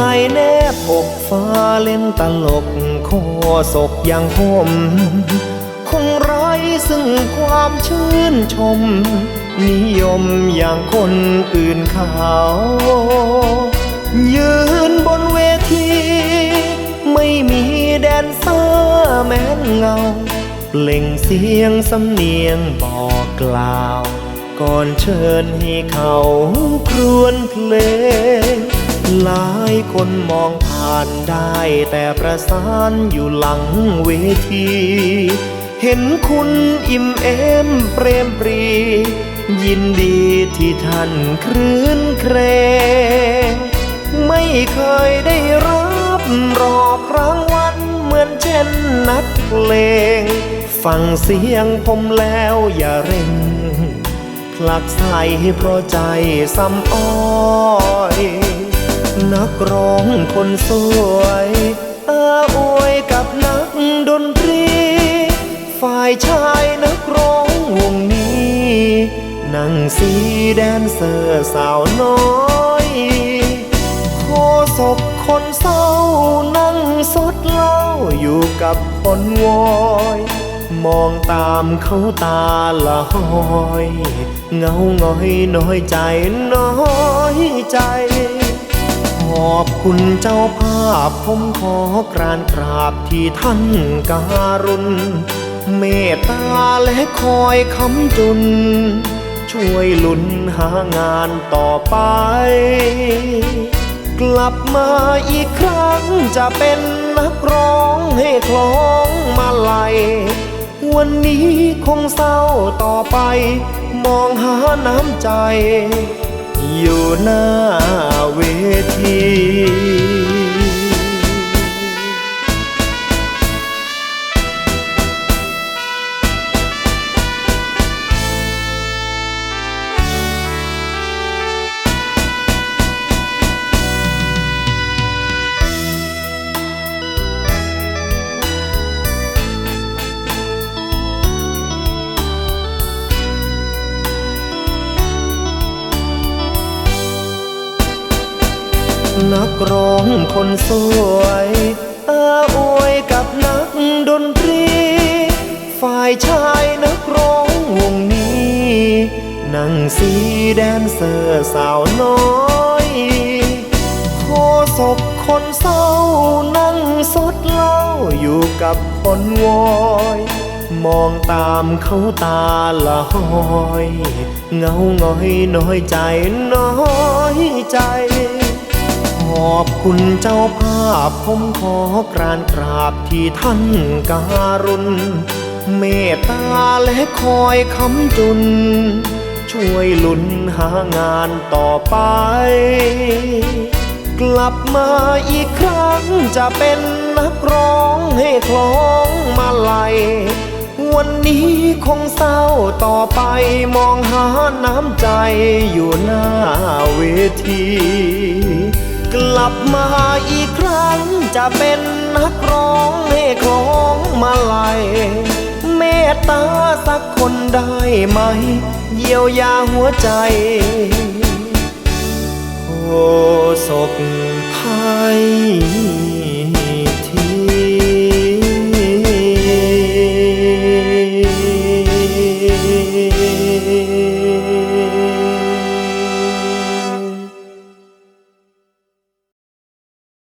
มือไม้แนบอกฟ้าเล่นตลกโคศกอย่างผมคงไร้ซึ่งความชื่นชม นิยมอย่างคนอื่นเขายืนบนเวที ไม่มีแดนเซอร์แม้นเงาเปล่งเสียงสำเนียงบอกกล่าว ก่อนเชิญให้เขาครวนเพลง หลายคนมองผ่านได้แต่ประสานอยู่หลังเวที เห็นคุณอิ่มเอมเปรมปรี ยินดีที่ท่านครื้นเครง ไม่เคยได้รับรอบรางวัลเหมือนเช่นนักเพลง ฟังเสียงผมแล้วอย่าเร่งผลักใส่เพราะใจซ้ำอ้อย นักร้องคนสวยอาอวยกับนักดนตรี ฝ่ายชายนักร้องวงนี้ นั่งสีแดนเซอร์สาวน้อยโคศกคนเศร้านั่งสดเหล้าอยู่กับคนวอยมองตามเขาตาละหอย เงาง้อยน้อยใจน้อยใจ อบคุณเจ้าภาพผมขอกรานกราบที่ท่านการุณ เมตตาและคอยคำจุน ช่วยลุนหางานต่อไป กลับมาอีกครั้งจะเป็นนักร้องให้คล้องมาลัยวันนี้คงเศร้าต่อไป มองหาน้ำใจ อยู่หน้าเวที นักร้องคนสวยอาอวยกับนักดนตรี ฝ่ายชายนักร้องวงนี้ นั่งสีแดนเซอร์สาวน้อยโคศกคนเศร้านั่งสดเหล้าอยู่กับคนวอยมองตามเขาตาละหอย เงาง้อยน้อยใจน้อยใจ อบคุณเจ้าภาพผมขอกรานกราบที่ท่านการุณ เมตตาและคอยคำจุน ช่วยลุนหางานต่อไป กลับมาอีกครั้งจะเป็นนักร้องให้คล้องมาลัยวันนี้คงเศร้าต่อไปมองหาน้ำใจอยู่หน้าเวที ลับมาอีกครั้ง จะเป็นนักร้องให้คล้องมาลัยเมตตาสักคนได้ไหม เยียวยาหัวใจโศกภัย